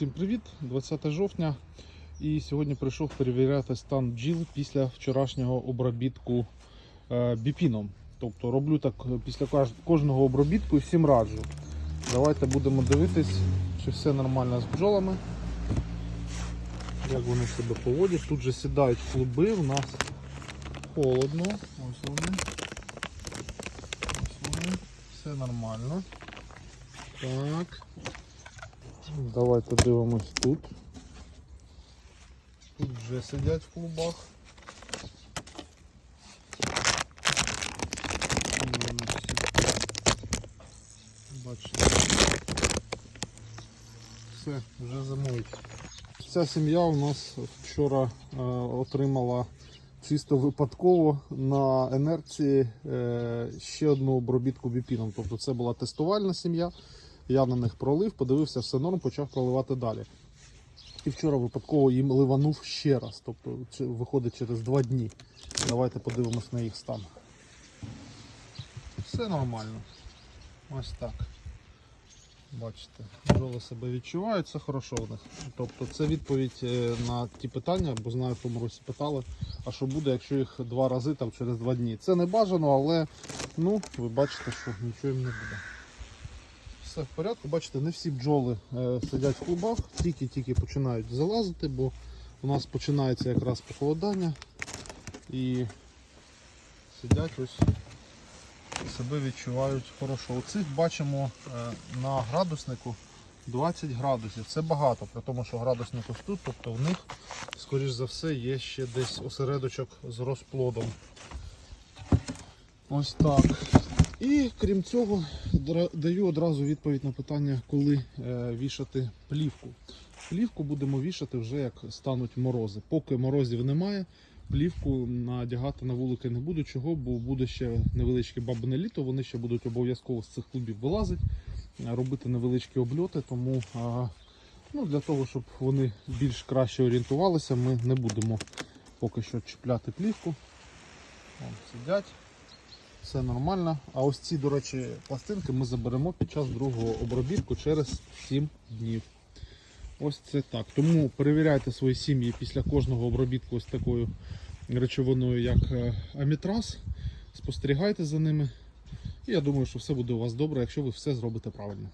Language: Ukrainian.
Всім привіт! 20 жовтня. І сьогодні прийшов перевіряти стан бджіл після вчорашнього обробітку е, біпіном. Тобто роблю так після кожного обробітку і всім раджу. Давайте будемо дивитись, чи все нормально з бджолами. Як вони себе поводять. Тут же сідають клуби, у нас холодно. Ось вони. Ось вони. Все нормально. Так. Давайте дивимось тут. Тут вже сидять в клубах. Бачите. Все, вже зимують. Ця сім'я у нас вчора е, отримала чисто випадково на енерції е, ще одну обробітку біпіном. Тобто це була тестувальна сім'я. Я на них пролив, подивився, все норм, почав проливати далі. І вчора випадково їм ливанув ще раз, тобто виходить через два дні. Давайте подивимось на їх стан. Все нормально. Ось так. Бачите, бджоли себе відчувають, все хорошо в них. Тобто це відповідь е, на ті питання, бо знаю, в тому році питали, а що буде, якщо їх два рази там через два дні. Це не бажано, але ну, ви бачите, що нічого їм не буде. Все в порядку, бачите, не всі бджоли е, сидять в клубах, тільки-тільки починають залазити, бо у нас починається якраз похолодання і сидять ось себе відчувають хорошо. У цих бачимо е, на градуснику 20 градусів. Це багато, при тому, що градусник ось тут, тобто в них, скоріш за все, є ще десь осередочок з розплодом. Ось так. І крім цього, даю одразу відповідь на питання, коли е, вішати плівку. Плівку будемо вішати вже як стануть морози. Поки морозів немає, плівку надягати на вулики не буду. Чого? Бо буде ще невеличке бабине літо, вони ще будуть обов'язково з цих клубів вилазити, е, робити невеличкі обльоти. Тому ну, для того, щоб вони більш краще орієнтувалися, ми не будемо поки що чіпляти плівку. Вон, сидять все нормально. А ось ці, до речі, пластинки ми заберемо під час другого обробітку через 7 днів. Ось це так. Тому перевіряйте свої сім'ї після кожного обробітку ось такою речовиною, як амітрас. амітраз. Спостерігайте за ними. І я думаю, що все буде у вас добре, якщо ви все зробите правильно.